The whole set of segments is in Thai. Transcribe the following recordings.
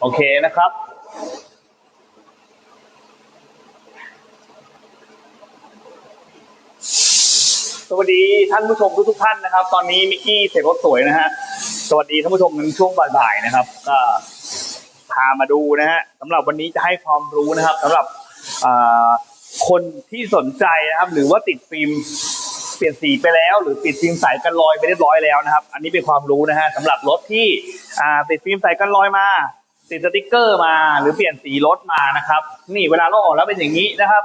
โอเคนะครับ สวัสดีท่านผู้ชมทุกๆท่านนะครับ ตอนนี้มิกกี้เสกรถสวยนะฮะ สวัสดีท่านผู้ชมในช่วงบ่ายๆนะครับ ก็พามาดูนะฮะสำหรับวันนี้จะให้ความรู้นะครับสำหรับคนที่สนใจนะครับ หรือว่าติดฟิล์มเปลี่ยนสีไปแล้ว หรือปิดฟิล์มใสกันรอยไปเรียบร้อยแล้วนะครับ อันนี้เป็นความรู้นะฮะสำหรับรถที่ติดฟิล์มใสกันรอยมา ติดสติกเกอร์มาหรือเปลี่ยนสีรถมานะครับ นี่เวลาเราออกแล้วเป็นอย่างนี้นะครับ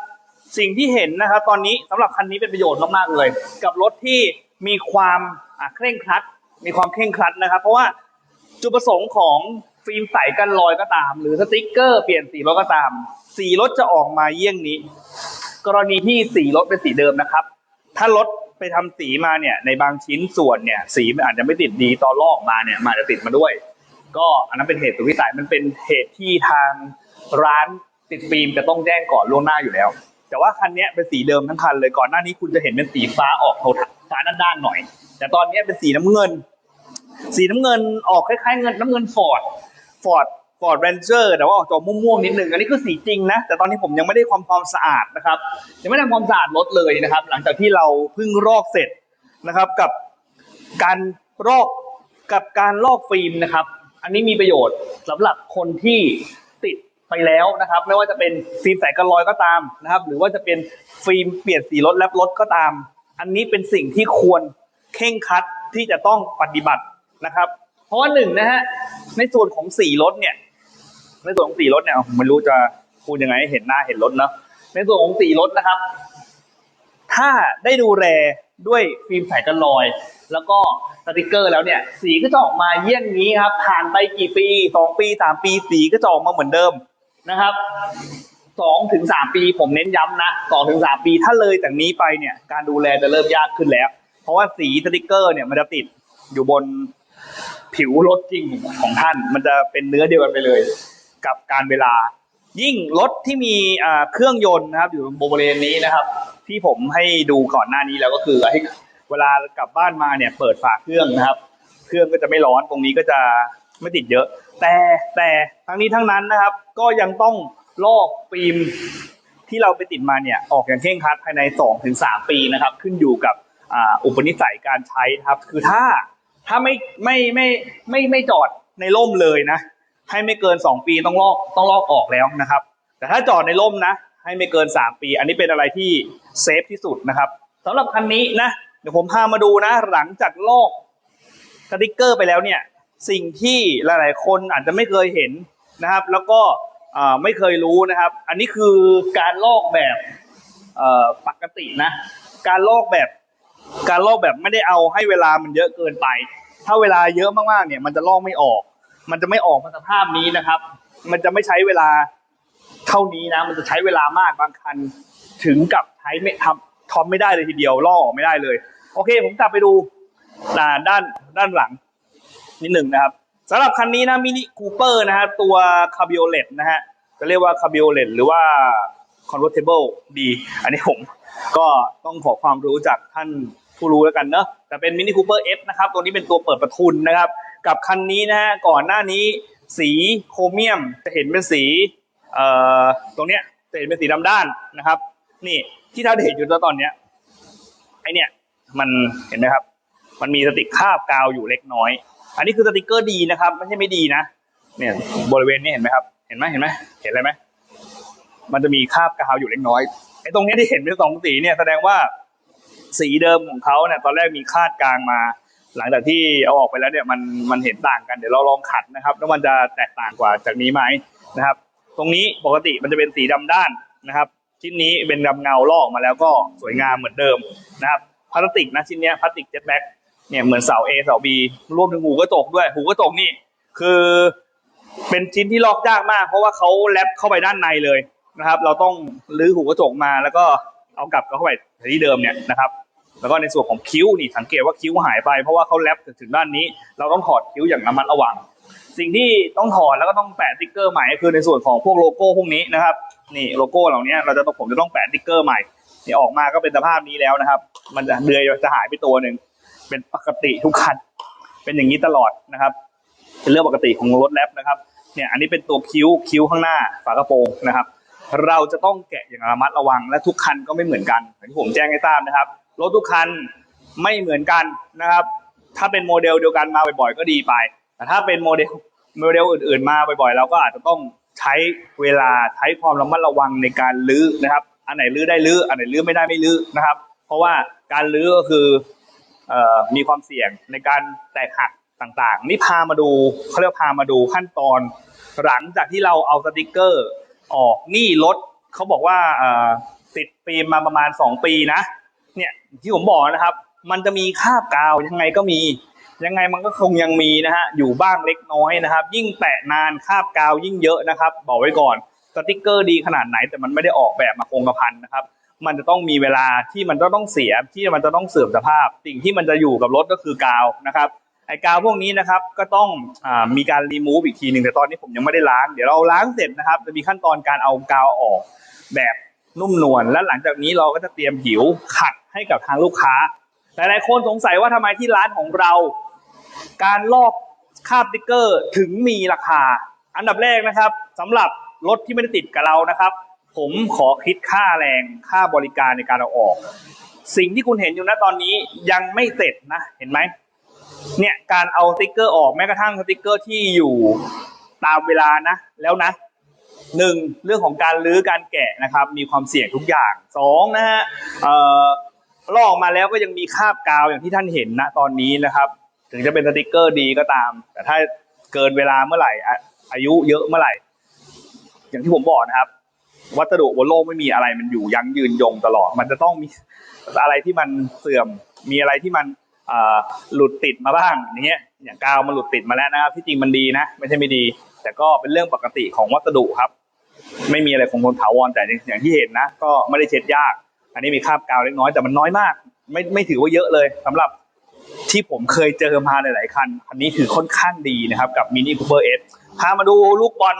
สิ่งที่เห็นนะครับ ตอนนี้สำหรับคันนี้เป็นประโยชน์มากๆเลย กับรถที่มีความเคร่งครัด มีความเคร่งครัดนะครับ เพราะว่าจุดประสงค์ของฟิล์มใสกันรอยก็ตาม หรือสติกเกอร์เปลี่ยนสีรถก็ตาม สีรถจะออกมาเยี่ยงนี้ กรณีที่สีรถเป็นสีเดิมนะครับ ถ้ารถไปทำสีมาเนี่ยในบางชิ้นส่วนเนี่ยสีมันอาจจะไม่ติดดีตอนลอกมาเนี่ยมันอาจจะติดมาด้วย ก็อันนั้นเป็นเหตุสุดวิสัยมันเป็นเหตุที่ทางร้านติดฟิล์มจะต้องแจ้งก่อนล่วงหน้าอยู่แล้ว แต่ว่าคันนี้เป็นสีเดิมทั้งคันเลยก่อนหน้านี้คุณจะเห็นเป็นสีฟ้าออกโทนฟ้าด้านๆหน่อย แต่ตอนนี้เป็นสีน้ำเงิน สีน้ำเงินออกคล้ายๆเงินน้ำเงินฟอร์ดฟอร์ดฟอร์ดเรนเจอร์แต่ว่าออกจอม่วงๆนิดนึงอันนี้คือสีจริงนะ แต่ตอนนี้ผมยังไม่ได้ความความสะอาดนะครับยังไม่ได้ความสะอาดรถเลยนะครับ หลังจากที่เราเพิ่งรอกเสร็จนะครับกับการรอกกับการลอกฟิล์มนะครับ อันนี้มีประโยชน์สำหรับคนที่ติดไปแล้วนะครับ ไม่ว่าจะเป็นฟิล์มใสกันรอยก็ตามนะครับ หรือว่าจะเป็นฟิล์มเปลี่ยนสีรถแลบรถก็ตาม อันนี้เป็นสิ่งที่ควรเข่งคัดที่จะต้องปฏิบัตินะครับ เพราะว่าหนึ่งนะฮะในส่วนของสีรถเนี่ย ในส่วนของสีรถเนี่ยผมไม่รู้จะพูดยังไงให้เห็นหน้าเห็นรถเนาะในส่วนของสีรถนะครับ ถ้าได้ดูแลด้วยฟิล์มใสกันรอย แล้วก็สติกเกอร์แล้วเนี่ย สีก็จะออกมาเยี่ยงนี้ครับ ผ่านไปกี่ปีสองปีสามปีสีก็จะออกมาเหมือนเดิมนะครับสองถึงสามปีผมเน้นย้ำนะสองถึงสามปีถ้าเลยจากนี้ไปเนี่ย การดูแลจะเริ่มยากขึ้นแล้ว เพราะว่าสีสติกเกอร์เนี่ยมันจะติดอยู่บนผิวรถจริงของท่าน มันจะเป็นเนื้อเดียวกันไปเลย กับการเวลา ยิ่งรถที่มีเครื่องยนต์นะครับ อยู่บริเวณนี้นะครับ ที่ผมให้ดูก่อนหน้านี้แล้วก็คือให้ เวลากลับบ้านมาเนี่ยเปิดฝาเครื่องนะครับ เครื่องก็จะไม่ร้อนตรงนี้ก็จะไม่ติดเยอะ แต่แต่ทั้งนี้ทั้งนั้นนะครับ ก็ยังต้องลอกฟิล์มที่เราไปติดมาเนี่ยออกอย่างเคร่งครัดภายใน 2-3ถึงปีนะครับ ขึ้นอยู่กับอ่าอุปนิสัยการใช้ครับ คือถ้าถ้าไม่ไม่ไม่ไม่ไม่จอดในร่มเลยนะ ให้ไม่เกินสองปีต้องลอกต้องลอกออกแล้วนะครับ แต่ถ้าจอดในร่มนะ ให้ไม่เกินสามปี อันนี้เป็นอะไรที่เซฟที่สุดนะครับสำหรับคันนี้นะ ดี๋ยวผมพามาดูนะ หลังจากลอกสติกเกอร์ไปแล้วเนี่ย สิ่งที่หลาย ๆ คนอาจจะไม่เคยเห็นนะครับ แล้วก็ไม่เคยรู้นะครับ อันนี้คือการลอกแบบปกตินะ การลอกแบบ การลอกแบบไม่ได้เอาให้เวลามันเยอะเกินไป ถ้าเวลาเยอะมากๆเนี่ย มันจะลอกไม่ออก มันจะไม่ออกมาสภาพนี้นะครับ มันจะไม่ใช้เวลาเท่านี้นะ มันจะใช้เวลามากบางคัน ถึงกับใช้ไม่ทำทอมไม่ได้เลยทีเดียวลอกออกไม่ได้เลย โอเค ผมกลับไปดูอ่าด้านด้านหลังนิดหนึ่งนะครับสำหรับคันนี้นะมินิคูเปอร์นะฮะตัวคาบิโอเลตนะฮะจะเรียกว่าคาบิโอเลตหรือว่า convertible ดี อันนี้ผมก็ต้องขอความรู้จากท่านผู้รู้แล้วกันเนอะแต่เป็นมินิคูเปอร์ F นะครับ ตัวนี้เป็นตัวเปิดประทุนนะครับ กับคันนี้นะฮะก่อนหน้านี้สีโครเมียมจะเห็นเป็นสีเอ่อตรงเนี้ยจะเห็นเป็นสีดำด้านนะครับ นี่ที่ท่านเห็นอยู่ตอนเนี้ยไอเนี่ย มันเห็นไหมครับ มันมีสติกคาบกาวอยู่เล็กน้อย อันนี้คือสติกเกอร์ดีนะครับไม่ใช่ไม่ดีนะเนี่ยบริเวณนี้เห็นไหมครับ เห็นไหมเห็นไหมเห็นอะไรไหมมันจะมีคาบกาวอยู่เล็กน้อยไอ้ตรงนี้ที่เห็นเป็นสองสีเนี่ยแสดงว่าสีเดิมของเขาเนี่ยตอนแรกมีคาดกลางมา หลังจากที่เอาออกไปแล้วเนี่ยมันมันเห็นต่างกันเดี๋ยวเราลองขัดนะครับแล้วมันจะแตกต่างกว่าจากนี้ไหมนะครับ ตรงนี้ปกติมันจะเป็นสีดำด้านนะครับ ชิ้นนี้เป็นดำเงาลอกมาแล้วก็สวยงามเหมือนเดิมนะครับ พลาสติกนะชิ้นเนี้ยพลาสติกเจ็ตแบ็กเนี่ยเหมือนเสา A เสา B รวมถึงหูกระจกด้วยหูกระจกนี่ คือเป็นชิ้นที่ลอกยากมาก เพราะว่าเขาแรปเข้าไปด้านในเลยนะครับ เราต้องรื้อหูกระจกมาแล้วก็เอากลับเข้าไปที่เดิมเนี่ยนะครับ แล้วก็ในส่วนของคิ้วนี่สังเกตว่าคิ้วหายไปเพราะว่าเขาแรปถึงด้านนี้ เราต้องถอดคิ้วอย่างระมัดระวัง สิ่งที่ต้องถอดแล้วก็ต้องแปะติ๊กเกอร์ใหม่ก็คือในส่วนของพวกโลโก้พวกนี้นะครับนี่โลโก้เหล่านี้เราจะต้องผมจะต้องแปะติ๊กเกอร์ใหม่ นี่ออกมาก็เป็นสภาพนี้แล้วนะครับ มันจะเดือยจะหายไปตัวหนึ่งเป็นปกติทุกคันเป็นอย่างนี้ตลอดนะครับ เป็นเรื่องปกติของรถแรปนะครับ เนี่ยอันนี้เป็นตัวคิ้วคิ้วข้างหน้าฝากระโปรงนะครับ เราจะต้องแกะอย่างระมัดระวังและทุกคันก็ไม่เหมือนกันอย่างที่ผมแจ้งให้ทราบนะครับรถทุกคันไม่เหมือนกันนะครับ ถ้าเป็นโมเดลเดียวกันมาบ่อยๆก็ดีไป แต่ถ้าเป็นโมเดลโมเดลอื่นๆมาบ่อยๆ เราก็อาจจะต้องใช้เวลาใช้ความระมัดระวังในการลื้อนะครับ อันไหนลื้อได้ลื้ออันไหนลื้อไม่ได้ไม่ลื้อนะครับ เพราะว่าการลื้อก็คืออมีความเสี่ยงในการแตกหักต่างๆ นี่พามาดูเขาเรียกพามาดูขั้นตอน หลังจากที่เราเอาสติกเกอร์ออกนี่รถเขาบอกว่าติดฟิล์มมาประมาณ 2 ปีนะ เนี่ยที่ผมบอกนะครับ มันจะมีคาบกาวยังไงก็มี ยังไงมันก็คงยังมีนะฮะอยู่บ้างเล็กน้อยนะครับ ยิ่งแปะนานคาบกาวยิ่งเยอะนะครับ บอกไว้ก่อน สติกเกอร์ดีขนาดไหน แต่มันไม่ได้ออกแบบมาคงกระพันนะครับ มันจะต้องมีเวลาที่มันจะต้องเสียที่มันจะต้องเสื่อมสภาพ สิ่งที่มันจะอยู่กับรถก็คือกาวนะครับไอ้กาวพวกนี้นะครับก็ต้องอมีการรีมูฟอีกทีหนึ่งแต่ตอนนี้ผมยังไม่ได้ล้าง เดี๋ยวเราล้างเสร็จนะครับ จะมีขั้นตอนการเอากาวออกแบบนุ่มนวลและหลังจากนี้เราก็จะเตรียมผิวขัดให้กับทางลูกค้าหลายๆคนสงสัยว่าทำไมที่ร้านของเรา การลอกคาบสติ๊กเกอร์ถึงมีราคา อันดับแรกนะครับสำหรับ รถที่ไม่ได้ติดกับเรานะครับ ผมขอคิดค่าแรงค่าบริการในการเอาออก สิ่งที่คุณเห็นอยู่นะตอนนี้ยังไม่เสร็จนะเห็นไหมเนี่ยการเอาสติกเกอร์ออกแม้กระทั่งสติกเกอร์ที่อยู่ตามเวลานะแล้วนะหนึ่งเรื่องของการลื้อการแกะนะครับ มีความเสี่ยงทุกอย่างสองนะฮะเอ่อลอกมาแล้วก็ยังมีคราบกาวอย่างที่ท่านเห็นนะตอนนี้นะครับ ถึงจะเป็นสติกเกอร์ดีก็ตาม แต่ถ้าเกินเวลาเมื่อไหร่อายุเยอะเมื่อไหร่ อย่างที่ผมบอกนะครับ วัสดุบนโลกไม่มีอะไรมันอยู่ยั้งยืนยงตลอด มันจะต้องมีอะไรที่มันเสื่อม มีอะไรที่มันหลุดติดมาบ้างอย่างเงี้ยอย่างกาวมันหลุดติดมาแล้วนะครับ ที่จริงมันดีนะ ไม่ใช่ไม่ดี แต่ก็เป็นเรื่องปกติของวัสดุครับ ไม่มีอะไรคงทนถาวรแต่อย่างที่เห็นนะ ก็ไม่ได้เช็ดยาก อันนี้มีคราบกาวเล็กน้อยแต่มันน้อยมาก ไม่ไม่ถือว่าเยอะเลยสำหรับที่ผมเคยเจอมาหลาย ๆ คันคันนี้ถือค่อนข้างดีนะครับ กับมินิคูเปอร์เอสพามาดูลูกบอล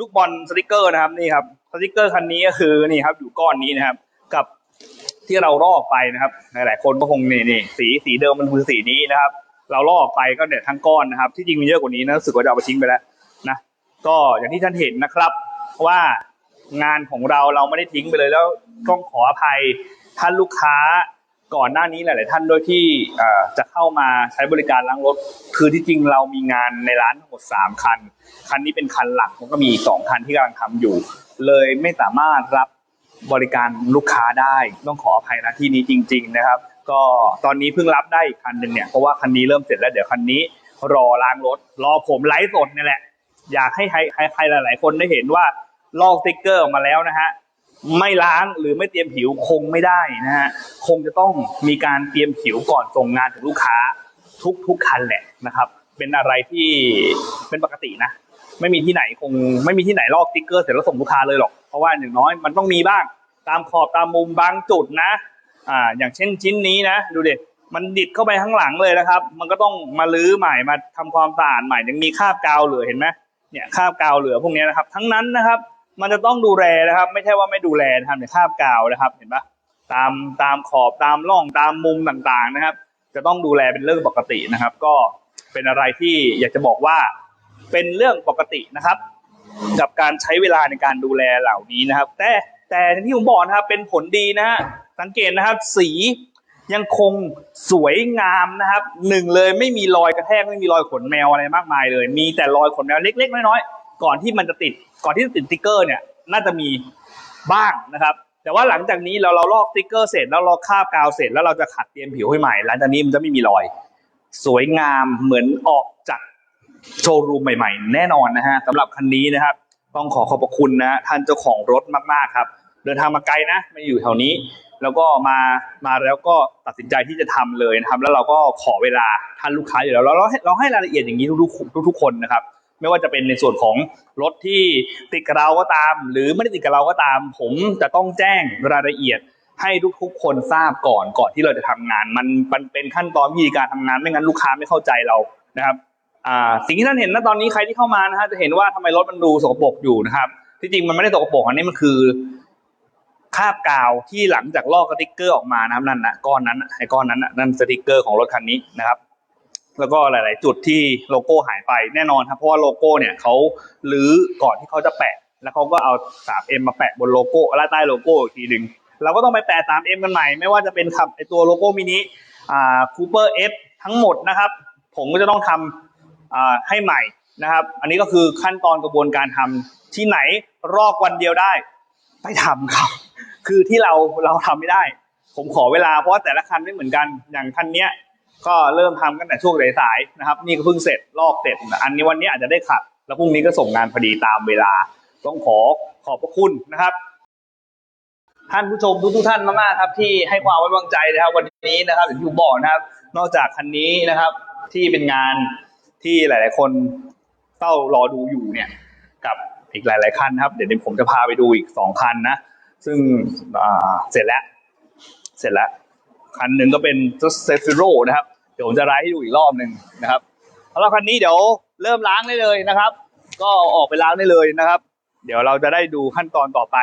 ลูกบอลสติกเกอร์นะครับนี่ครับสติกเกอร์คันนี้ก็คือนี่ครับอยู่ก้อนนี้นะครับ กับที่เราลอกไปนะครับ หลายๆคนก็คงนี่นี่สีสีเดิมมันคือสีนี้นะครับ เราลอกไปก็เนี่ยทั้งก้อนนะครับ ที่จริงมีเยอะกว่านี้นะรู้สึกว่าจะเอาไปทิ้งไปแล้วนะก็อย่างที่ท่านเห็นนะครับว่างานของเราเราไม่ได้ทิ้งไปเลยแล้วต้องขออภัยท่านลูกค้า ก่อนหน้านี้หลาย ๆ ท่านด้วยที่จะเข้ามาใช้บริการล้างรถ คือที่จริงเรามีงานในร้านทั้งหมดสามคัน คันนี้เป็นคันหลักแล้วก็มีสองคันที่กำลังทำอยู่ เลยไม่สามารถรับบริการลูกค้าได้ต้องขออภัยนะที่นี้จริง ๆ นะครับ ก็ตอนนี้เพิ่งรับได้อีกคันหนึ่งเนี่ยเพราะว่าคันนี้เริ่มเสร็จแล้วเดี๋ยวคันนี้รอล้างรถ รอผมไลฟ์สดนี่แหละ อยากให้ใครใครใครหลาย ๆ คนได้เห็นว่าลอกสติ๊กเกอร์ออกมาแล้วนะฮะ ไม่ล้างหรือไม่เตรียมผิวคงไม่ได้นะฮะคงจะต้องมีการเตรียมผิวก่อนส่งงานถึงลูกค้าทุกทุกคันแหละนะครับ เป็นอะไรที่เป็นปกตินะ ไม่มีที่ไหนคงไม่มีที่ไหนลอกสติ๊กเกอร์เสร็จแล้วส่งลูกค้าเลยหรอก เพราะว่าอย่างน้อยมันต้องมีบ้าง ตามขอบตามมุมบางจุดนะ อ่า อย่างเช่นชิ้นนี้นะ ดูดิมันดิดเข้าไปข้างหลังเลยนะครับ มันก็ต้องมาลื้อใหม่มาทำความสะอาดใหม่ยังมีคราบกาวเหลือเห็นไหมเนี่ยคราบกาวเหลือพวกนี้นะครับ ทั้งนั้นนะครับ มันจะต้องดูแลนะครับ ไม่ใช่ว่าไม่ดูแลนะครับเนี่ยคาบกาวนะครับ เห็นปะตามตามขอบตามร่องตามมุมต่างๆนะครับ จะต้องดูแลเป็นเรื่องปกตินะครับ ก็เป็นอะไรที่อยากจะบอกว่าเป็นเรื่องปกตินะครับ กับการใช้เวลาในการดูแลเหล่านี้นะครับ แต่แต่ที่ผมบอกนะครับเป็นผลดีนะฮะสังเกตนะครับ สียังคงสวยงามนะครับหนึ่งเลยไม่มีรอยกระแทกไม่มีรอยขนแมวอะไรมากมายเลย มีแต่รอยขนแมวเล็ก ๆ น้อยๆ ก่อนที่มันจะติด ก่อนที่จะติดสติ๊กเกอร์เนี่ย น่าจะมีบ้างนะครับ แต่ว่าหลังจากนี้เราเราลอกสติ๊กเกอร์เสร็จแล้วเราคาบกาวเสร็จแล้วเราจะขัดเตรียมผิวให้ใหม่ หลังจากนี้มันจะไม่มีรอย สวยงามเหมือนออกจากโชว์รูมใหม่ ๆ แน่นอนนะฮะสำหรับคันนี้นะครับ ต้องขอขอบพระคุณนะท่านเจ้าของรถมากๆครับ เดินทางมาไกลนะมาอยู่แถวนี้ แล้วก็มามาแล้วก็ตัดสินใจที่จะทำเลยนะครับ แล้วเราก็ขอเวลาท่านลูกค้าอยู่แล้วเราเราให้เราให้รายละเอียดอย่างนี้ทุกๆทุกๆคนนะครับ ไม่ว่าจะเป็นในส่วนของรถที่ติดกับเราก็ตาม หรือไม่ได้ติดกับเราก็ตาม ผมจะต้องแจ้งรายละเอียดให้ทุกๆคนทราบก่อนก่อนที่เราจะทำงาน มันมันเป็นขั้นตอนวิธีการทำงานไม่งั้นลูกค้าไม่เข้าใจเรานะครับอ่าสิ่งที่ท่านเห็นนะตอนนี้ใครที่เข้ามานะฮะจะเห็นว่าทำไมรถมันดูสกปรกอยู่นะครับ ที่จริงมันไม่ได้สกปรกอันนี้มันคือคาบกาวที่หลังจากลอกสติกเกอร์ออกมานะครับนั่นนะก้อนนั้นน่ะไอ้ก้อนนั้นนั่นสติกเกอร์ของรถคันนี้นะครับ แล้วก็หลาย ๆ จุดที่โลโก้หายไปแน่นอนครับเพราะว่าโลโก้เนี่ยเขาลื้อก่อนที่เขาจะแปะ แล้วเขาก็เอา 3M มาแปะบนโลโก้และใต้โลโก้อีกทีหนึ่งเราก็ต้องไปแปะ 3M กันใหม่ไม่ว่าจะเป็นคำไอตัวโลโก้มินิอ่าคูเปอร์เอฟทั้งหมดนะครับ ผมก็จะต้องทำอ่าให้ใหม่นะครับ อันนี้ก็คือขั้นตอนกระบวนการทำที่ไหนรอกวันเดียวได้ ไปทำครับ คือที่เราเราทำไม่ได้ ผมขอเวลาเพราะว่าแต่ละคันไม่เหมือนกันอย่างคันเนี้ย ก็เริ่มทำกันแต่ช่วงสายๆนะครับ นี่ก็เพิ่งเสร็จลอกเสร็จ อันนี้วันนี้อาจจะได้ขับแล้วพรุ่งนี้ก็ส่งงานพอดีตามเวลา ต้องขอขอบพระคุณนะครับ ท่านผู้ชมทุกๆท่านมากๆครับ ที่ให้ความไว้วางใจนะครับ วันนี้นะครับอย่างที่ผมบอกนะครับ นอกจากคันนี้นะครับ ที่เป็นงานที่หลาย ๆ คนเฝ้ารอดูอยู่เนี่ย กับอีกหลาย ๆ คันนะครับ เดี๋ยวผมจะพาไปดูอีกสองคันนะ ซึ่งเสร็จแล้ว เสร็จแล้ว คันหนึ่งก็เป็นเซฟิโรนะครับ เดี๋ยวผมจะไลฟ์ให้ดูอีกรอบหนึ่งนะครับสำหรับคันนี้เดี๋ยวเริ่มล้างได้เลยนะครับ ก็เอาออกไปล้างได้เลยนะครับ เดี๋ยวเราจะได้ดูขั้นตอนต่อไป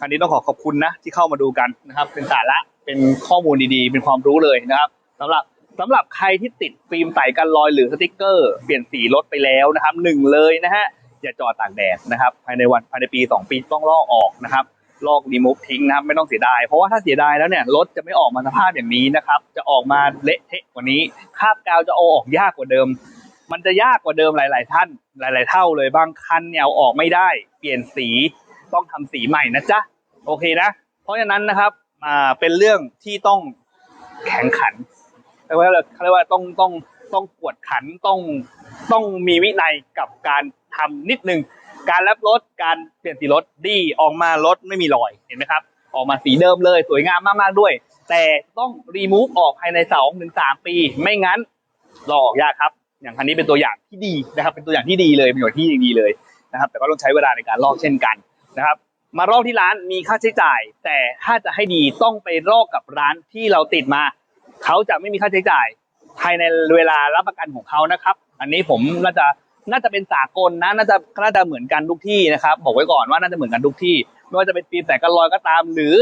คันนี้ต้องขอขอบคุณนะที่เข้ามาดูกันนะครับ เป็นสาระเป็นข้อมูลดีๆ เป็นความรู้เลยนะครับสำหรับสำหรับใครที่ติดฟิล์มใสกันรอยหรือสติกเกอร์เปลี่ยนสีรถไปแล้วนะครับหนึ่งเลยนะฮะอย่าจอดตากแดดนะครับ ภายในวันภายในปีสองปีต้องลอกออกนะครับ ลอกรีมูฟทิ้งนะครับไม่ต้องเสียดาย เพราะว่าถ้าเสียดายแล้วเนี่ยรถจะไม่ออกมาสภาพอย่างนี้นะครับ จะออกมาเละเทะกว่านี้คาบกาวจะเอาออกยากกว่าเดิม มันจะยากกว่าเดิมหลาย ๆ ท่านหลาย ๆ เท่าเลยบางคันเนี่ยเอาออกไม่ได้ เปลี่ยนสีต้องทำสีใหม่นะจ๊ะโอเคนะ เพราะฉะนั้นนะครับอ่าเป็นเรื่องที่ต้องแข่งขันเรียกว่าเขาเรียกว่าต้องต้องต้องกวดขันต้องต้องมีวินัยกับการทำนิดนึง การรับรถการเปลี่ยนสีรถดีออกมารถไม่มีรอยเห็นไหมครับ ออกมาสีเดิมเลยสวยงามมากๆด้วย แต่ต้องรีมูฟออกภายในสองถึงสามปี ไม่งั้นรอออกยากครับ อย่างคันนี้เป็นตัวอย่างที่ดีนะครับ เป็นตัวอย่างที่ดีเลยเป็นตัวอย่างที่ดีเลยนะครับ แต่ก็ต้องใช้เวลาในการลอกเช่นกันนะครับมาลอกที่ร้านมีค่าใช้จ่าย แต่ถ้าจะให้ดีต้องไปลอกกับร้านที่เราติดมา เขาจะไม่มีค่าใช้จ่าย ภายในเวลารับประกันของเขานะครับ อันนี้ผมน่าจะ น่าจะเป็นสากลนะน่าจะน่าจะเหมือนกันทุกที่นะครับ บอกไว้ก่อนว่าน่าจะเหมือนกันทุกที่ไม่ว่าจะเป็นฟิล์มแสงกันรอยก็ตาม หรือ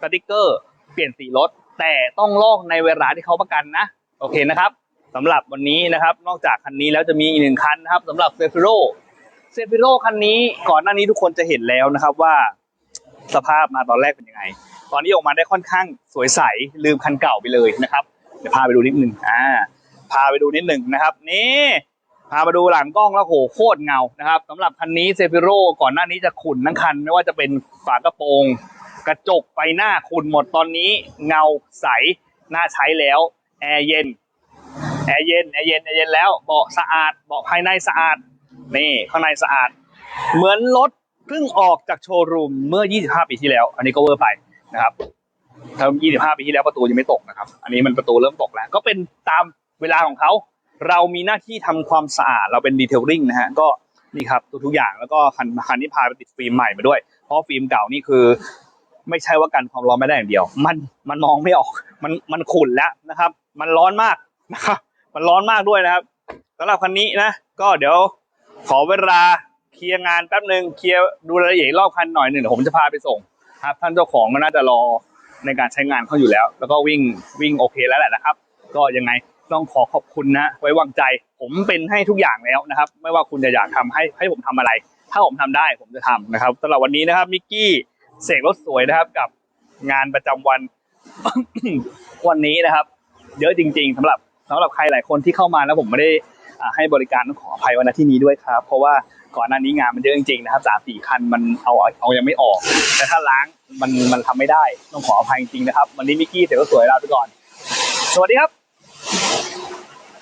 สติกเกอร์เปลี่ยนสีรถ แต่ต้องลอกในเวลาที่เขาประกันนะ โอเคนะครับสำหรับวันนี้นะครับ นอกจากคันนี้แล้วจะมีอีกหนึ่งคันนะครับสำหรับเซฟิโรเซฟิโรคันนี้ก่อนหน้านี้ทุกคนจะเห็นแล้วนะครับว่าสภาพมาตอนแรกเป็นยังไง ตอนนี้ออกมาได้ค่อนข้างสวยใสลืมคันเก่าไปเลยนะครับ เดี๋ยวพาไปดูนิดนึงอ่าพาไปดูนิดหนึ่งนะครับ นี่ พามาดูหลังกล้องแล้วโหโคตรเงานะครับสำหรับคันนี้เซฟิโร่ก่อนหน้านี้จะขุ่นทั้งคัน ไม่ว่าจะเป็นฝากระโปรง กระจกไฟหน้าขุ่นหมดตอนนี้เงาใสน่าใช้แล้วแอร์เย็นแอร์เย็นแอร์เย็นแอร์เย็นแล้วเบาะสะอาดเบาะภายในสะอาดนี่ข้างในสะอาด เหมือนรถเพิ่งออกจากโชว์รูมเมื่อ 25 ปีที่แล้ว อันนี้ก็เวอร์ไปนะครับถ้า25 ปีที่แล้วประตูยังไม่ตกนะครับ อันนี้มันประตูเริ่มตกแล้ว ก็เป็นตามเวลาของเขา เรามีหน้าที่ทำความสะอาดเราเป็นดีเทลลิ่งนะฮะก็นี่ครับทุกอย่างแล้วก็คันคันนี้พาไปติดฟิล์มใหม่มาด้วย เพราะฟิล์มเก่านี่คือ ไม่ใช่ว่ากันความร้อนไม่ได้อย่างเดียว มันมันมองไม่ออกมันมันขุ่นแล้วนะครับ มันร้อนมากนะครับมันร้อนมากด้วยนะครับสำหรับคันนี้นะก็เดี๋ยวขอเวลาเคลียร์งานแป๊บหนึ่งเคลียร์ดูรายละเอียดรอบคันหน่อยหนึ่งเดี๋ยวผมจะพาไปส่งครับ ท่านเจ้าของก็น่าจะรอในการใช้งานเขาอยู่แล้ว แล้วก็วิ่งวิ่งโอเคแล้วแหละนะครับ ก็ยังไง ต้องขอขอบคุณนะ ไว้วางใจ ผมเป็นให้ทุกอย่างแล้วนะครับ ไม่ว่าคุณจะอยากทำให้ให้ผมทำอะไร ถ้าผมทำได้ผมจะทำนะครับสำหรับวันนี้นะครับมิกกี้เสกรถสวยนะครับกับงานประจำวันวันนี้นะครับ เยอะจริง ๆสำหรับสำหรับใครหลายคนที่เข้ามาแล้วผมไม่ได้อ่าให้บริการต้องขออภัยวันที่นี้ด้วยครับ เพราะว่าก่อนหน้านี้งานมันเยอะจริงๆนะครับสามสี่คันมันเอาเอายังไม่ออก แต่ถ้าล้างมันมันทำไม่ได้ต้องขออภัยจริงๆนะครับ วันนี้มิกกี้เสกรถสวยลาไปก่อน สวัสดีครับ